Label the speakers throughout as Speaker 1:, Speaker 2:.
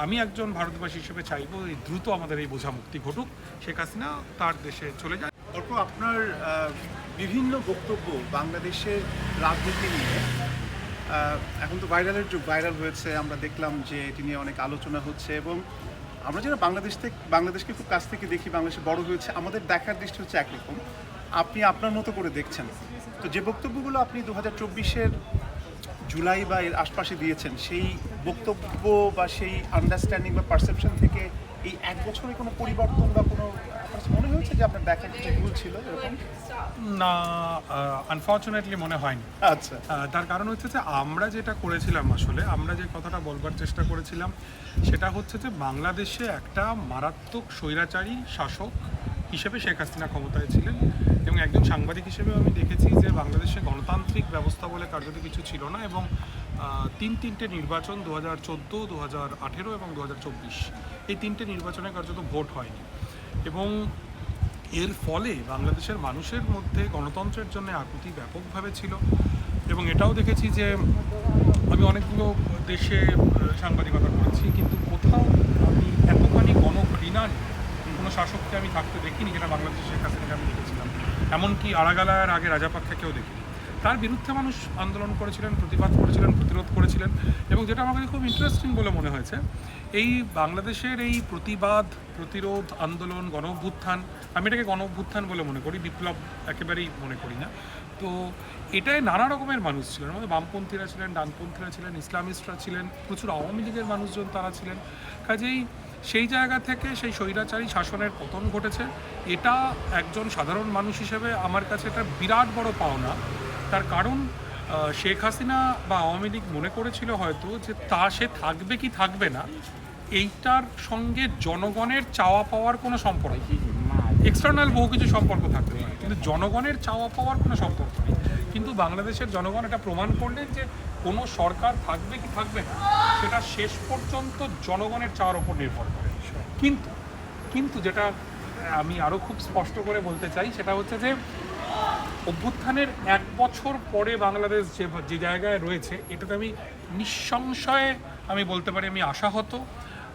Speaker 1: আমি একজন ভারতবাসী হিসেবে চাইব এই দ্রুত আমাদের এই বোঝা মুক্তি ঘটুক। শেখ হাসিনা তার দেশে চলে যায়
Speaker 2: অর্ক, আপনার বিভিন্ন বক্তব্য বাংলাদেশের রাজনীতি নিয়ে এখন তো ভাইরালের যুগ, ভাইরাল হয়েছে। আমরা দেখলাম যে এটি নিয়ে অনেক আলোচনা হচ্ছে এবং আমরা যারা বাংলাদেশ থেকে, বাংলাদেশকে খুব কাছ থেকে দেখি, বাংলাদেশে বড় হয়েছে, আমাদের দেখার দৃষ্টি হচ্ছে একরকম। আপনি আপনার মতো করে দেখছেন। তো যে বক্তব্যগুলো আপনি দু হাজার চব্বিশের জুলাই বা এর আশপাশে দিয়েছেন সেই বক্তব্য বা সেই আন্ডারস্ট্যান্ডিং বা পারসেপশন থেকে এই এক বছরে কোনো পরিবর্তন বা কোনো মনে হয়েছে যে আপনার দেখা কিছু ভুল ছিল
Speaker 1: না আনফর্চুনেটলি মনে হয়নি।
Speaker 2: আচ্ছা।
Speaker 1: তার কারণ হচ্ছে যে আমরা যেটা করেছিলাম আসলে আমরা যে কথাটা বলবার চেষ্টা করেছিলাম সেটা হচ্ছে যে বাংলাদেশে একটা মারাত্মক স্বৈরাচারী শাসক হিসেবে শেখ হাসিনা ক্ষমতায় ছিলেন এবং একজন সাংবাদিক হিসেবে আমি দেখেছি যে বাংলাদেশে গণতান্ত্রিক ব্যবস্থা বলে কার্যত কিছু ছিল না এবং তিন তিনটে নির্বাচন দু হাজার চোদ্দ দু হাজার আঠেরো এবং দু হাজার চব্বিশ, এই তিনটে নির্বাচনে কার্যত ভোট হয়নি। এবং এর ফলে বাংলাদেশের মানুষের মধ্যে গণতন্ত্রের জন্য আকুতি ব্যাপকভাবে ছিল এবং এটাও দেখেছি যে, আমি অনেকগুলো দেশে সাংবাদিকতা করেছি, কিন্তু কোথাও আমি এতখানি গণঘৃণা নিয়ে কোনো শাসককে আমি থাকতে দেখিনি, যেটা বাংলাদেশের শেখ হাসিনাকে আমি দেখেছিলাম। এমনকি আড়াগালার আগে রাজাপাক্ষাকেও দেখিনি। তার বিরুদ্ধে মানুষ আন্দোলন করেছিলেন, প্রতিবাদ করেছিলেন, প্রতিরোধ করেছিলেন এবং যেটা আমার কাছে খুব ইন্টারেস্টিং বলে মনে হয়েছে, এই বাংলাদেশের এই প্রতিবাদ, প্রতিরোধ, আন্দোলন গণ অভ্যুত্থান আমি এটাকে গণ অভ্যুত্থান বলে মনে করি, বিপ্লব একেবারেই মনে করি না। তো এটায় নানা রকমের মানুষ ছিলেন, আমাদের বামপন্থীরা ছিলেন, ডানপন্থীরা ছিলেন, ইসলামিস্টরা ছিলেন, প্রচুর আওয়ামী লীগের মানুষজন তারা ছিলেন। কাজেই সেই জায়গা থেকে সেই স্বৈরাচারী শাসনের পতন ঘটেছে। এটা একজন সাধারণ মানুষ হিসেবে আমার কাছে এটা বিরাট বড় পাওনা। তার কারণ শেখ হাসিনা বা আওয়ামী লীগ মনে করেছিল হয়তো যে তা সে থাকবে কি থাকবে না, এইটার সঙ্গে জনগণের চাওয়া পাওয়ার কোনো সম্পর্ক এক্সটার্নাল বহু কিছু সম্পর্ক থাকতে পারে, কিন্তু জনগণের চাওয়া পাওয়ার কোনো সম্পর্ক নেই। কিন্তু বাংলাদেশের জনগণ এটা প্রমাণ করলেন যে কোনো সরকার থাকবে কি থাকবে না সেটা শেষ পর্যন্ত জনগণের চাওয়ার উপর নির্ভর করে। কিন্তু কিন্তু যেটা আমি আরও খুব স্পষ্ট করে বলতে চাই সেটা হচ্ছে যে অভ্যুত্থানের এক বছর পরে বাংলাদেশ যে যে জায়গায় রয়েছে এটাতে আমি নিঃসংশয়ে আমি বলতে পারি আমি আশাহত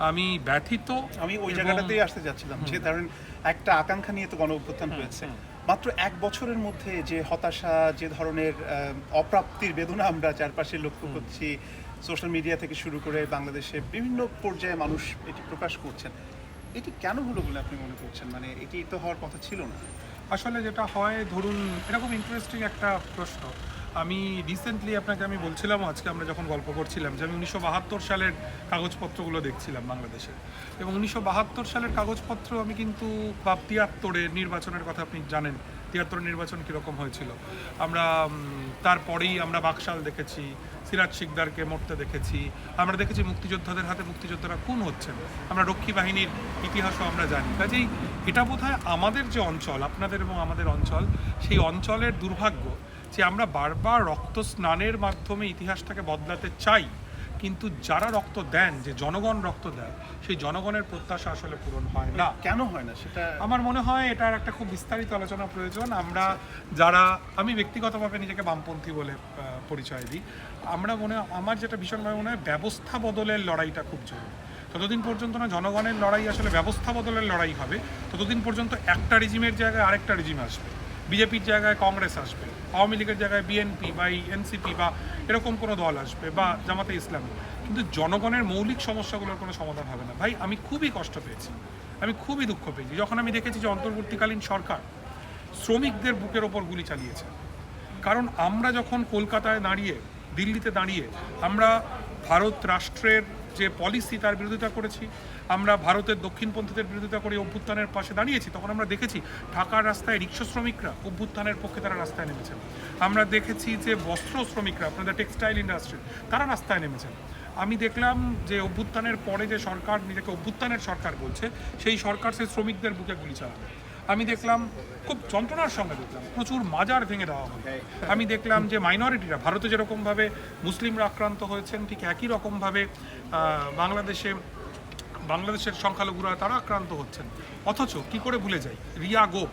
Speaker 1: আমি ব্যথিত।
Speaker 2: আমি ওই জায়গাটাতেই আসতে যাচ্ছিলাম যে ধরেন একটা আকাঙ্ক্ষা নিয়ে তো গণ অভ্যুত্থান হয়েছে। মাত্র এক বছরের মধ্যে যে হতাশা যে ধরনের অপ্রাপ্তির বেদনা আমরা চারপাশে লক্ষ্য করছি সোশ্যাল মিডিয়া থেকে শুরু করে বাংলাদেশে বিভিন্ন পর্যায়ে মানুষ এটি প্রকাশ করছেন। এটি কেন হলো বলে আপনি মনে করছেন? মানে এটি তো হওয়ার কথা ছিল না।
Speaker 1: আসলে যেটা হয় ধরুন এরকম ইন্টারেস্টিং একটা প্রশ্ন। আমি রিসেন্টলি আপনাকে আমি বলছিলাম, আজকে আমরা যখন গল্প করছিলাম যে আমি উনিশশো বাহাত্তর সালের কাগজপত্রগুলো দেখছিলাম বাংলাদেশে। এবং উনিশশো বাহাত্তর সালের কাগজপত্র আমি কিন্তু বা তিয়াত্তরের নির্বাচনের কথা আপনি জানেন, তিয়াত্তরের নির্বাচন কীরকম হয়েছিল। আমরা তারপরেই আমরা বাকশাল দেখেছি, সিরাজ শিকদারকে মরতে দেখেছি, আমরা দেখেছি মুক্তিযোদ্ধাদের হাতে মুক্তিযোদ্ধারা খুন হচ্ছেন। আমরা রক্ষী বাহিনীর ইতিহাসও আমরা জানি। কাজেই এটা বোধহয় আমাদের যে অঞ্চল, আপনাদের এবং আমাদের অঞ্চল, সেই অঞ্চলের দুর্ভাগ্য যে আমরা বারবার রক্ত স্নানের মাধ্যমে ইতিহাসটাকে বদলাতে চাই কিন্তু যারা রক্ত দেন যে জনগণ রক্ত দেয় সেই জনগণের প্রত্যাশা আসলে পূরণ হয় না।
Speaker 2: কেন হয় না? সেটা
Speaker 1: আমার মনে হয় এটার একটা খুব বিস্তারিত আলোচনা প্রয়োজন। আমরা যারা আমি ব্যক্তিগতভাবে নিজেকে বামপন্থী বলে পরিচয় দিই। আমরা মনে আমার যেটা ভীষণভাবে মনে হয় ব্যবস্থা বদলের লড়াইটা খুব জরুরি। ততদিন পর্যন্ত না জনগণের লড়াই আসলে ব্যবস্থা বদলের লড়াই হবে। ততদিন পর্যন্ত একটা রিজিমের জায়গায় আরেকটা রিজিম আসবে। বিজেপির জায়গায় কংগ্রেস আসবে, আওয়ামী লীগের জায়গায় বিএনপি বা এনসিপি বা এরকম কোনো দল আসবে বা জামাতে ইসলামী। কিন্তু জনগণের মৌলিক সমস্যাগুলোর কোনো সমাধান হবে না। ভাই, আমি খুবই কষ্ট পেয়েছি, আমি খুবই দুঃখ পেয়েছি। যখন আমি দেখেছি যে অন্তর্বর্তীকালীন সরকার শ্রমিকদের বুকের ওপর গুলি চালিয়েছে, কারণ আমরা যখন কলকাতায় দাঁড়িয়ে, দিল্লিতে দাঁড়িয়ে আমরা ভারত রাষ্ট্রের যে পলিসি তার বিরোধিতা করেছি, আমরা ভারতের দক্ষিণপন্থীদের বিরোধিতা করে অভ্যুত্থানের পাশে দাঁড়িয়েছি, তখন আমরা দেখেছি ঢাকার রাস্তায় রিক্সা শ্রমিকরা অভ্যুত্থানের পক্ষে তারা রাস্তায় নেমেছেন আমরা দেখেছি যে বস্ত্র শ্রমিকরা, আপনাদের টেক্সটাইল ইন্ডাস্ট্রি তারা রাস্তায় নেমেছেন আমি দেখলাম যে অভ্যুত্থানের পরে যে সরকার, নিজেকে অভ্যুত্থানের সরকার বলছে, সেই সরকার সেই শ্রমিকদের বুকে গুলি চালাবে। আমি দেখলাম, খুব যন্ত্রণার সঙ্গে দেখলাম, প্রচুর মাজার ভেঙে দেওয়া হয়। আমি দেখলাম যে মাইনরিটিরা ভারতে যেরকমভাবে মুসলিমরা আক্রান্ত হয়েছেন, ঠিক একই রকমভাবে বাংলাদেশে, বাংলাদেশের সংখ্যালঘুরা তারা আক্রান্ত হচ্ছেন। অথচ কি করে ভুলে যাই, রিয়া গোপ,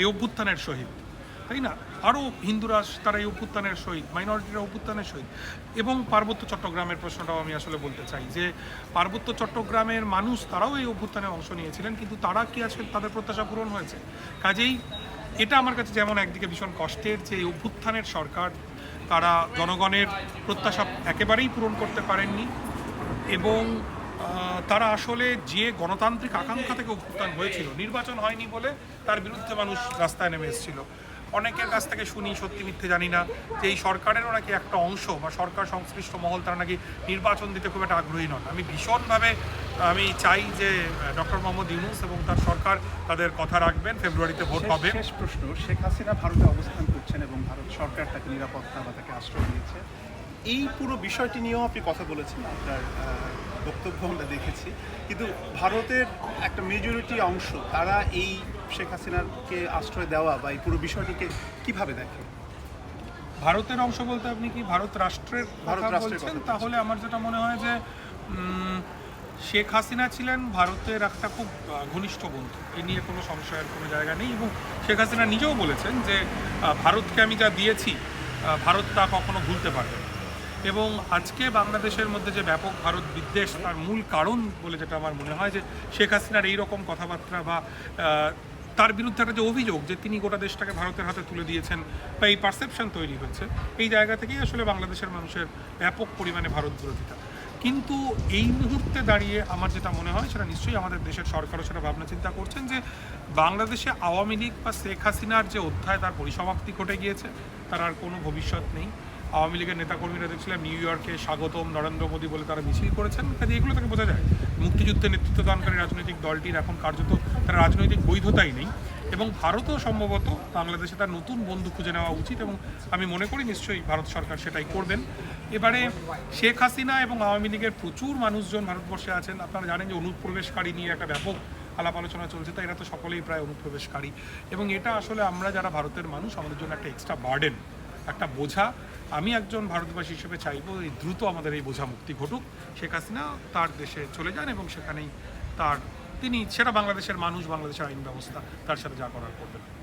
Speaker 1: এই অভ্যুত্থানের শহীদ। তাই না আরও হিন্দুরা তারা এই অভ্যুত্থানের সহিত মাইনরিটিরা অভ্যুত্থানের সহিত। এবং পার্বত্য চট্টগ্রামের প্রশ্নটাও আমি আসলে বলতে চাই যে, পার্বত্য চট্টগ্রামের মানুষ তারাও এই অভ্যুত্থানে অংশ নিয়েছিলেন, কিন্তু তারা কি আজকে তাদের প্রত্যাশা পূরণ হয়েছে। কাজেই এটা আমার কাছে যেমন একদিকে ভীষণ কষ্টের যে, এই অভ্যুত্থানের সরকার তারা জনগণের প্রত্যাশা একেবারেই পূরণ করতে পারেননি এবং তারা আসলে যে গণতান্ত্রিক আকাঙ্ক্ষা থেকে অভ্যুত্থান হয়েছিল, নির্বাচন হয়নি বলে তার বিরুদ্ধে মানুষ রাস্তায় নেমে এসেছিল। অনেকের কাছ থেকে শুনি সত্যি মিথ্যে জানি না যে এই সরকারেরও নাকি একটা অংশ বা সরকার সংশ্লিষ্ট মহল তারা নাকি নির্বাচন দিতে খুব একটা আগ্রহী নন। আমি ভীষণভাবে আমি চাই যে ডক্টর মোহাম্মদ ইউনুস এবং তার সরকার তাদের কথা রাখবেন ফেব্রুয়ারিতে ভোট হবে
Speaker 2: শেষ প্রশ্ন শেখ হাসিনা ভারতে অবস্থান করছেন এবং ভারত সরকার তাকে নিরাপত্তা বা তাকে আশ্রয় দিয়েছে। এই পুরো বিষয়টি নিয়েও আপনি কথা বলেছেন আপনার বক্তব্য আমরা দেখেছি। কিন্তু ভারতের একটা মেজরিটি অংশ তারা এই শেখ হাসিনাকে আশ্রয় দেওয়া বা এই পুরো বিষয়টিকে কীভাবে দেখে?
Speaker 1: ভারতের অংশ বলতে আপনি কি ভারত রাষ্ট্রের
Speaker 2: ভারত রাষ্ট্রের
Speaker 1: বলছেন? তাহলে আমার যেটা মনে হয় যে শেখ হাসিনা ছিলেন ভারতের একটা খুব ঘনিষ্ঠ বন্ধু। এ নিয়ে কোনো সংশয়ের কোনো জায়গা নেই এবং শেখ হাসিনা নিজেও বলেছেন যে ভারতকে আমি যা দিয়েছি ভারত তা কখনো ভুলতে পারবে না। এবং আজকে বাংলাদেশের মধ্যে যে ব্যাপক ভারত বিদ্বেষ, তার মূল কারণ বলে যেটা আমার মনে হয় যে শেখ হাসিনার এই রকম কথাবার্তা বা তার বিরুদ্ধে একটা যে অভিযোগ যে তিনি গোটা দেশটাকে ভারতের হাতে তুলে দিয়েছেন বা এই পারসেপশন তৈরি হয়েছে, এই জায়গা থেকেই আসলে বাংলাদেশের মানুষের ব্যাপক পরিমাণে ভারত বিরোধিতা। কিন্তু এই মুহূর্তে দাঁড়িয়ে আমার যেটা মনে হয় সেটা নিশ্চয়ই আমাদের দেশের সরকারও সেটা ভাবনা চিন্তা করছেন যে বাংলাদেশে আওয়ামী লীগ বা শেখ হাসিনার যে অধ্যায় তার পরিসমাপ্তি ঘটে গিয়েছে, তার আর কোনো ভবিষ্যৎ নেই। আওয়ামী লীগের নেতাকর্মীরা দেখছিলাম নিউ ইয়র্কে স্বাগতম নরেন্দ্র মোদী বলে তারা মিছিল করেছেন। কাজে এগুলো থেকে বোঝা যায়, মুক্তিযুদ্ধে নেতৃত্ব দানকারী রাজনৈতিক দলটির এখন কার্যত তার রাজনৈতিক বৈধতাই নেই এবং ভারতও সম্ভবত বাংলাদেশে তার নতুন বন্ধু খুঁজে নেওয়া উচিত এবং আমি মনে করি নিশ্চয়ই ভারত সরকার সেটাই করবেন। এবারে শেখ হাসিনা এবং আওয়ামী লীগের প্রচুর মানুষজন ভারতবর্ষে আছেন। আপনারা জানেন যে অনুপ্রবেশকারী নিয়ে একটা ব্যাপক আলাপ আলোচনা চলছে, তাই এরা তো সকলেই প্রায় অনুপ্রবেশকারী। এবং এটা আসলে আমরা যারা ভারতের মানুষ, আমাদের জন্য একটা এক্সট্রা বার্ডেন একটা বোঝা আমি একজন ভারতবাসী হিসেবে চাইব এই দ্রুত আমাদের এই বোঝা মুক্তি ঘটুক। শেখ হাসিনা তার দেশে চলে যান এবং সেখানেই তার তিনি সেটা বাংলাদেশের মানুষ, বাংলাদেশের আইন ব্যবস্থা, তার সাথে যা করার করবেন।